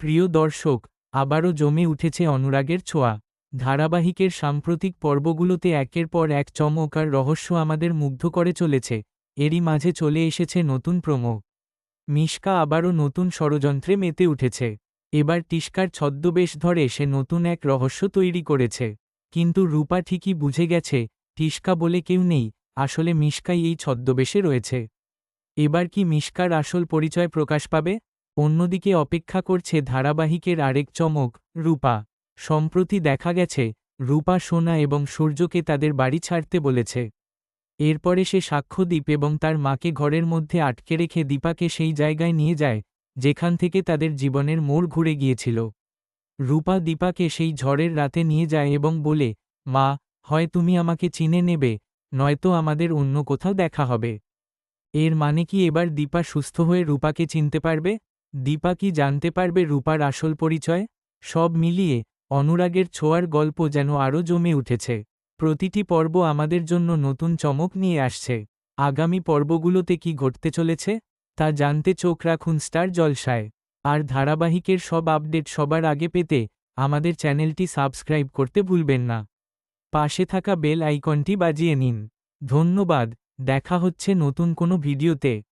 প্রিয় দর্শক, আবারও জমে উঠেছে অনুরাগের ছোঁয়া। ধারাবাহিকের সাম্প্রতিক পর্বগুলোতে একের পর এক চমক আর রহস্য আমাদের মুগ্ধ করে চলেছে। এরই মাঝে চলে এসেছে নতুন প্রোমো। মিশকা আবারও নতুন ষড়যন্ত্রে মেতে উঠেছে। এবার টিস্কার ছদ্মবেশ ধরে সে নতুন এক রহস্য তৈরি করেছে। কিন্তু রূপা ঠিকই বুঝে গেছে, টিস্কা বলে কেউ নেই, আসলে মিশকাই এই ছদ্মবেশে রয়েছে। এবার কি মিশকার আসল পরিচয় প্রকাশ পাবে? অন্যদিকে অপেক্ষা করছে ধারাবাহিকের আরেক চমক, রূপা। সম্প্রতি দেখা গেছে, রূপা সোনা এবং সূর্যকে তাদের বাড়ি ছাড়তে বলেছে। এরপরে সে সাক্ষ্যদ্বীপ এবং তার মাকে ঘরের মধ্যে আটকে রেখে দীপাকে সেই জায়গায় নিয়ে যায়, যেখান থেকে তাদের জীবনের মোড় ঘুরে গিয়েছিল। রূপা দীপাকে সেই ঝড়ের রাতে নিয়ে যায় এবং বলে, মা, হয় তুমি আমাকে চিনে নেবে, নয়তো আমাদের অন্য কোথাও দেখা হবে। এর মানে কি এবার দীপা সুস্থ হয়ে রূপাকে চিনতে পারবে? দীপা কি জানতে পারবে রূপার আসল পরিচয়? সব মিলিয়ে, অনুরাগের ছোঁয়ার গল্প যেন আরও জমে উঠেছে। প্রতিটি পর্ব আমাদের জন্য নতুন চমক নিয়ে আসছে। আগামী পর্বগুলোতে কি ঘটতে চলেছে? তা জানতে চোখ রাখুন স্টার জলসায়। আর ধারাবাহিকের সব আপডেট সবার আগে পেতে আমাদের চ্যানেলটি সাবস্ক্রাইব করতে ভুলবেন না। পাশে থাকা বেল আইকনটি বাজিয়ে নিন। ধন্যবাদ, দেখা হচ্ছে নতুন কোনো ভিডিওতে।